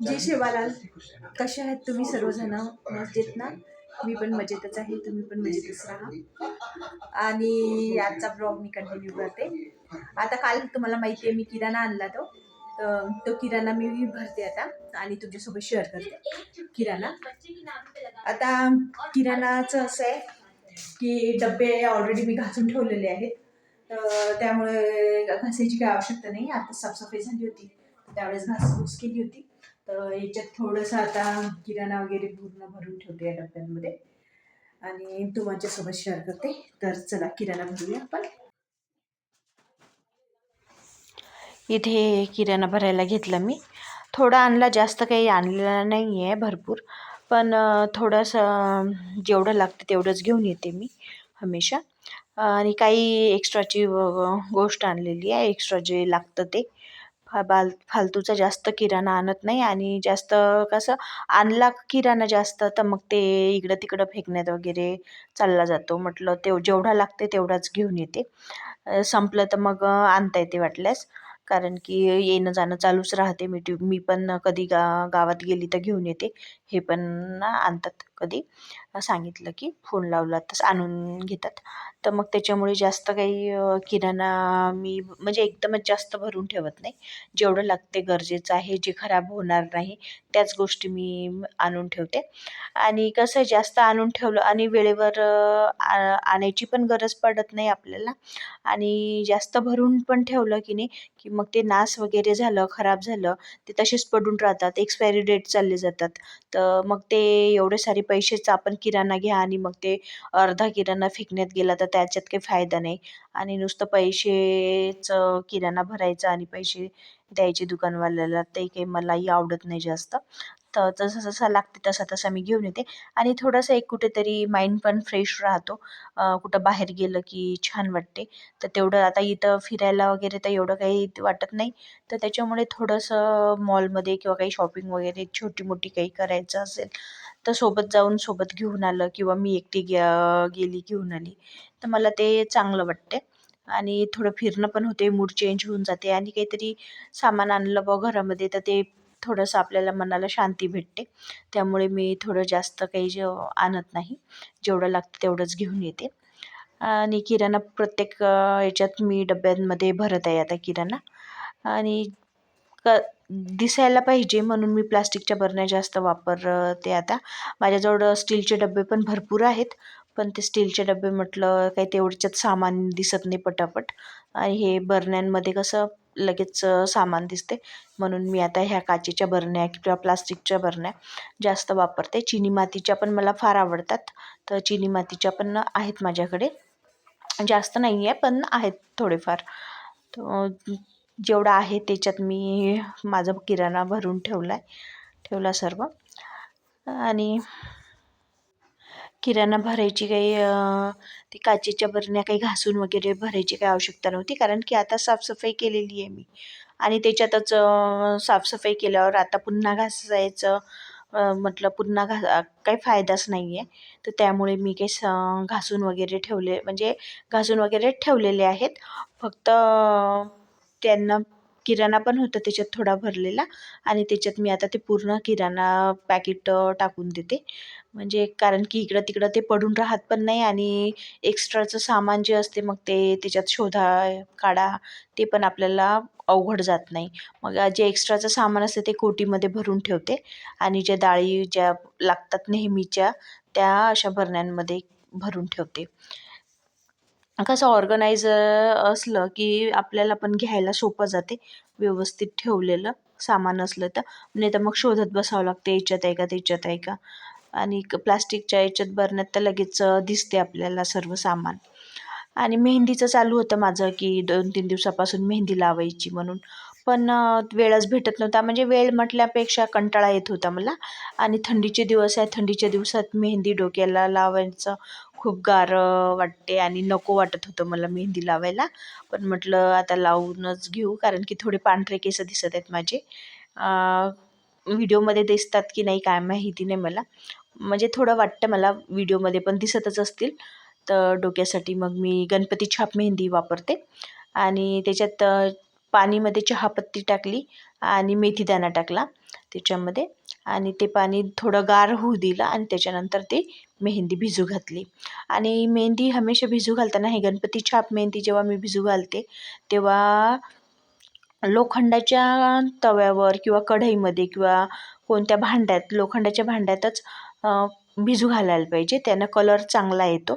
जय शिवालाल. कसे आहेत तुम्ही सर्वजण? मजेत ना? मी पण मजेतच आहे तुम्ही पण मजेतच राहा. आणि आजचा ब्लॉग मी कंटिन्यू करते. आता काल तुम्हाला माहिती आहे मी किराणा आणला तो. तो किराणा मी भरते आता आणि तुमच्यासोबत शेअर करते. किराणा. आता किराणाचं असं आहे की डबे ऑलरेडी मी घासून ठेवलेले आहेत. त्यामुळे घासायची काही आवश्यकता नाही. आता साफसफाई झाली होती. त्यावेळेस घासपूस केली होती. तर याच्यात थोडंसं आता किराणा वगैरे पूर्ण भरून ठेवते या डब्यांमध्ये. आणि तुमच्यासोबत शेअर करते. तर चला किराणा भरूया आपण. इथे किराणा भरायला घेतला मी. थोडा आणला जास्त काही आणलेला नाही आहे भरपूर. पण थोडंसं जेवढं लागतं तेवढंच घेऊन येते मी हमेशा. आणि काही एक्स्ट्राची गोष्ट आणलेली आहे. एक्स्ट्रा जे लागतं ते. फा बाल फालतूचा जास्त किराणा आणत नाही आणि जास्त कसं आणला किराणा जास्त तर मग ते इकडं तिकडं फेकण्यात वगैरे चालला जातो. म्हटलं ते जेवढा लागते तेवढाच घेऊन येते. संपलं तर मग आणता येते वाटल्यास. कारण की येणं जाणं चालूच राहते. मी टी मी पण कधी गा गावात गेली तर घेऊन येते. हे पण आणतात. कधी सांगितलं की फोन लावला तसं आणून घेतात. तर मग त्याच्यामुळे जास्त काही किराणा मी म्हणजे एकदमच जास्त भरून ठेवत नाही. जेवढं लागते गरजेचं आहे जे खराब होणार नाही त्याच गोष्टी मी आणून ठेवते. आणि कसं जास्त आणून ठेवलं आणि वेळेवर आ- आणायची पण गरज पडत नाही आपल्याला. आणि जास्त भरून पण ठेवलं की नाही की मग ते नास वगैरे झालं खराब झालं ते तसेच पडून राहतात. एक्सपायरी डेट चालले जातात. तर मग ते एवढे सारे पैसेच आपण किराणा घ्या आणि मग ते अर्धा किराणा फेकण्यात गेला तर त्याच्यात काही फायदा नाही. आणि नुसतं पैसेचं किराणा भरायचा आणि पैसे द्यायचे दुकानवाल्याला ते काही मलाही आवडत नाही जास्त. तर जसं जसं लागते तसा तसा मी घेऊन येते. आणि थोडंसं एक कुठेतरी माइंड पण फ्रेश राहतो. कुठं बाहेर गेलं की छान वाटते. तर तेवढं आता इथं फिरायला वगैरे तर एवढं काही वाटत नाही. तर त्याच्यामुळे थोडंसं मॉलमध्ये किंवा काही शॉपिंग वगैरे छोटी मोठी काही करायचं असेल तर सोबत जाऊन सोबत घेऊन आलं किंवा मी एकटी गे गेली घेऊन आली तर मला ते चांगलं वाटते आणि थोडं फिरणं पण होते मूड चेंज होऊन जाते आणि काहीतरी सामान आणलं बा घरामध्ये तर ते थोडंसं आपल्याला मनाला शांती भेटते. त्यामुळे मी थोडं जास्त काही जे आणत नाही. जेवढं लागतं तेवढंच घेऊन येते. आणि किराणा प्रत्येक याच्यात मी डब्यांमध्ये भरत आहे आता किराणा. आणि क दिसायला पाहिजे म्हणून मी प्लास्टिकच्या बरण्या जास्त वापरते आता. माझ्याजवळ स्टीलचे डबे पण भरपूर आहेत पण ते स्टीलचे डबे म्हटलं काही तेवढ्याच्यात सामान दिसत नाही पटापट. आणि हे बरण्यांमध्ये कसं लगेच सामान दिसते. म्हणून मी आता ह्या काचेच्या बरण्या किंवा प्लास्टिकच्या बरण्या जास्त वापरते. चिनी मातीच्या पण मला फार आवडतात. तर चिनी मातीच्या पण आहेत माझ्याकडे. जास्त नाही आहे पण आहेत थोडेफार. तर जेवढं आहे त्याच्यात मी माझा किराणा भरून ठेवला आहे ठेवला सर्व. आणि किराणा भरायची काही ती काचेच्या बरण्या काही घासून वगैरे भरायची काही आवश्यकता नव्हती कारण की आता साफसफाई केलेली आहे मी. आणि त्याच्यातच साफसफाई केल्यावर आता पुन्हा घासायचं म्हटलं पुन्हा घा काही फायदाच नाही आहे तर त्यामुळे मी काही स घासून वगैरे ठेवले म्हणजे घासून वगैरे ठेवलेले आहेत. फक्त त्यांना किराणा पण होता त्याच्यात थोडा भरलेला आणि त्याच्यात मी आता ते पूर्ण किराणा पॅकेट टाकून देते. म्हणजे कारण की इकडं तिकडं ते पडून राहत पण नाही आणि एक्स्ट्राचं सामान जे असते मग ते त्याच्यात शोधा काढा ते पण आपल्याला अवघड जात नाही. मग जे एक्स्ट्राचं सामान असते ते कोटीमध्ये भरून ठेवते आणि ज्या डाळी ज्या लागतात नेहमीच्या त्या अशा बरण्यांमध्ये भरून ठेवते. कसं ऑर्गनाइज असलं की आपल्याला पण घ्यायला सोपं जाते. व्यवस्थित ठेवलेलं सामान असलं तर. नाही तर मग शोधत बसावं लागते याच्यात आहे का त्याच्यात आहे का? आणि क- प्लास्टिकच्या याच्यात बरण्यात तर लगेच दिसते आपल्याला सर्व सामान. आणि मेहंदीचं चालू होतं माझं की दोन तीन दिवसापासून मेहंदी लावायची म्हणून. पण वेळच भेटत नव्हता. म्हणजे वेळ म्हटल्यापेक्षा कंटाळा येत होता मला. आणि थंडीचे दिवस आहे थंडीच्या दिवसात मेहंदी डोक्याला लावायचं खूप गारं वाटते आणि नको वाटत होतं मला मेहंदी लावायला. पण म्हटलं आता लावूनच घेऊ. कारण की थोडे पांढरे केस दिसत आहेत माझे. व्हिडिओमध्ये दिसतात की नाही काय माहिती नाही मला. म्हणजे थोडं वाटतं मला व्हिडिओमध्ये पण दिसतच असतील. तर डोक्यासाठी मग मी गणपती छाप मेहंदी वापरते. आणि त्याच्यात पाणीमध्ये चहापत्ती टाकली आणि मेथीदाणा टाकला त्याच्यामध्ये. आणि ते पाणी थोडं गार होऊ दिलं आणि त्याच्यानंतर ते मेहंदी भिजू घातली. आणि मेहंदी हमेशा भिजू घालताना हे गणपती छाप मेहंदी जेव्हा मी भिजू घालते तेव्हा लोखंडाच्या तव्यावर किंवा कढईमध्ये किंवा कोणत्या भांड्यात लोखंडाच्या भांड्यातच भिजू घालायला पाहिजे. त्यानं कलर चांगला येतो.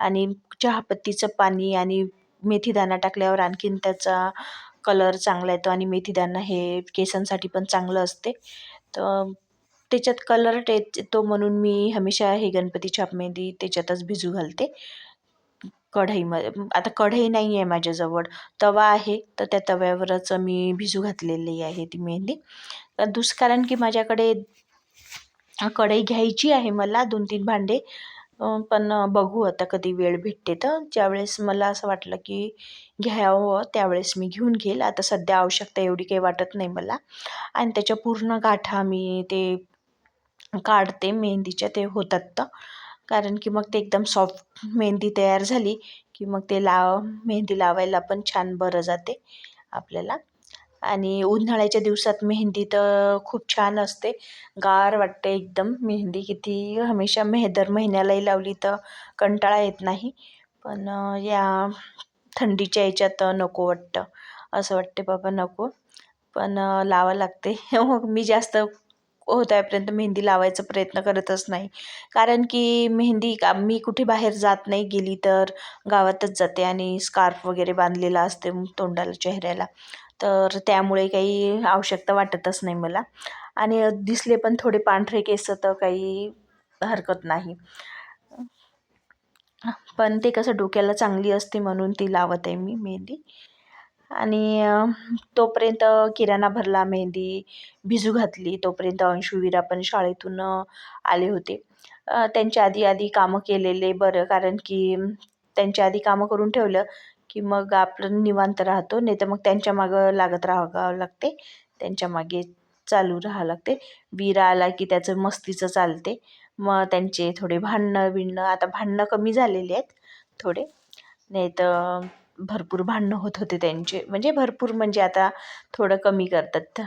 आणि चहापत्तीचं पाणी आणि मेथीदाणा टाकल्यावर आणखीन त्याचा कलर चांगला येतो आणि मेथीदाणा हे केसांसाठी पण चांगलं असते. तर त्याच्यात कलर टेच येतो म्हणून मी हमेशा हे गणपती छाप त्याच्यातच भिजू घालते. कढईमध्ये आता कढई नाही आहे माझ्याजवळ. तवा आहे तर त्या तव्यावरच मी भिजू घातलेली आहे ती मेहंदी. दुस कारण की माझ्याकडे कढई घ्यायची आहे मला दोन तीन भांडे पण बघू आता कधी वेळ भेटते तर. ज्यावेळेस मला असं वाटलं की घ्यावं त्यावेळेस मी घेऊन घेईल. आता सध्या आवश्यकता एवढी काही वाटत नाही मला. आणि त्याच्या पूर्ण गाठा मी ते काढते मेहंदीच्या ते होतात तर. कारण की मग ते एकदम सॉफ्ट मेहंदी तयार झाली की मग ते लाव मेहंदी लावायला पण छान बरं जाते आपल्याला. आणि उन्हाळ्याच्या दिवसात मेहंदी तर खूप छान असते. गार वाटते एकदम. मेहंदी किती हमेशा मेह दर महिन्यालाही लावली तर कंटाळा येत नाही. पण या थंडीच्या याच्यात नको वाटतं. असं वाटते बाबा नको. पण लावा लागते. हो, मी जास्त होत आहेपर्यंत मेहंदी लावायचा प्रयत्न करतच नाही. कारण की मेहंदी का मी कुठे बाहेर जात नाही गेली तर गावातच जाते आणि स्कार्फ वगैरे बांधलेला असते तोंडाला चेहऱ्याला. तर त्यामुळे काही आवश्यकता वाटतच नाही मला. आणि दिसले पण थोडे पांढरे केस तर काही हरकत नाही. पण ते कसं डोक्याला चांगली असते म्हणून ती लावत आहे मी मेहंदी. आणि तोपर्यंत किराणा भरला मेहंदी भिजू घातली. तोपर्यंत अंशुवीरा पण शाळेतून आले होते. त्यांच्या आधी आधी कामं केलेले बरं कारण की त्यांच्या आधी कामं करून ठेवलं. की मग आपलं निवांत राहतो नाही तर मग त्यांच्या मागं लागत राहावं लागते. त्यांच्या मागे चालू राहावं लागते. विरा आला की त्याचं मस्तीचं चालते. मग त्यांचे थोडे भांडणं बिणणं आता भांडणं कमी झालेले आहेत थोडे. नाही तर भरपूर भांडणं होत होते त्यांचे. म्हणजे भरपूर म्हणजे आता थोडं कमी करतात.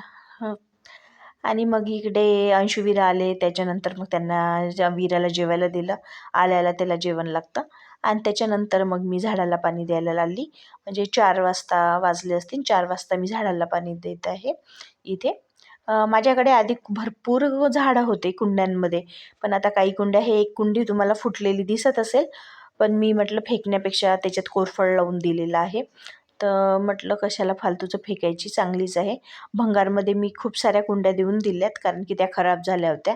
आणि मग इकडे अंशुवीरा आले. त्याच्यानंतर मग त्यांना ज्या वीराला जेवायला दिलं आल्याला त्याला जेवण लागतं. आणि त्याच्यानंतर मग मी झाडाला पाणी द्यायला लागली. म्हणजे चार वाजता वाजले असतील चार वाजता मी झाडाला पाणी देत आहे इथे. माझ्याकडे आधी भरपूर झाडं होते कुंड्यांमध्ये पण आता काही कुंड्या हे एक कुंडी तुम्हाला फुटलेली दिसत असेल पण मी म्हटलं फेकण्यापेक्षा त्याच्यात कोरफड लावून दिलेलं आहे. तर म्हटलं कशाला फालतूचं फेकायची चांगलीच आहे. भंगारमध्ये मी खूप साऱ्या कुंड्या देऊन दिल्यात कारण की त्या खराब झाल्या होत्या.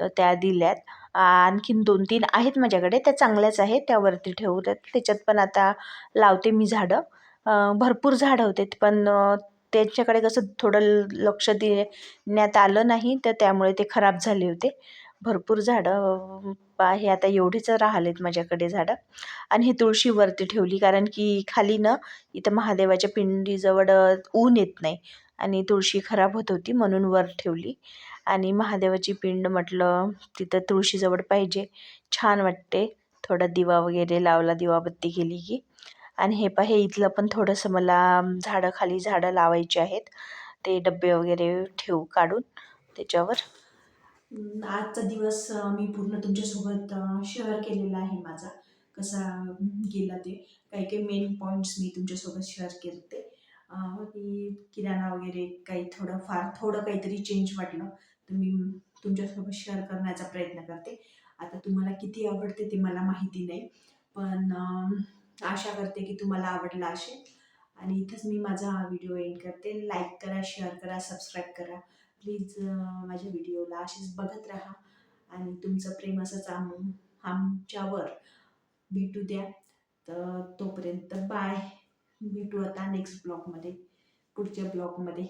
तर त्या दिल्यात. आणखीन दोन तीन आहेत माझ्याकडे त्या चांगल्याच आहेत त्यावरती ठेवल्यात त्याच्यात पण आता लावते मी झाडं. भरपूर झाडं होते पण त्यांच्याकडे कसं थोडं लक्ष देण्यात आलं नाही तर त्यामुळे ते खराब झाले होते. भरपूर झाडं आहे. आता एवढेच राहिलेत माझ्याकडे झाडं. आणि ही तुळशी वरती ठेवली कारण की खाली ना इथं महादेवाच्या पिंडीजवळ ऊन येत नाही. आणि तुळशी खराब होत होती म्हणून वर ठेवली. आणि महादेवाची पिंड म्हटलं तिथं तुळशीजवळ पाहिजे. छान वाटते. थोडा दिवा वगैरे लावला दिवाबत्ती केली की. आणि हे पहा हे इथलं पण थोडंसं मला झाडं खाली झाडं लावायची आहेत. ते डबे वगैरे ठेवू काढून त्याच्यावर. आजचा दिवस मी पूर्ण तुमच्यासोबत शेअर केलेला आहे माझा. कसा गेला ते. काही काही मेन पॉईंट्स मी तुमच्यासोबत शेअर करते की किराणा वगैरे काही थोडं फार थोडं काहीतरी चेंज वाटलं तर मी तुमच्यासोबत शेअर करण्याचा प्रयत्न करते. आता तुम्हाला किती आवडते ते मला माहिती नाही पण आशा करते की तुम्हाला आवडला असेल. आणि इथंच मी माझा हा व्हिडिओ एंड करते. लाईक करा शेअर करा सबस्क्राईब करा. प्लीज माझ्या व्हिडिओला असेच बघत राहा आणि तुमचं प्रेम असंच आम आमच्यावर भेटू द्या. तर तोपर्यंत बाय. भेटू आता नेक्स्ट ब्लॉगमध्ये पुढच्या ब्लॉगमध्ये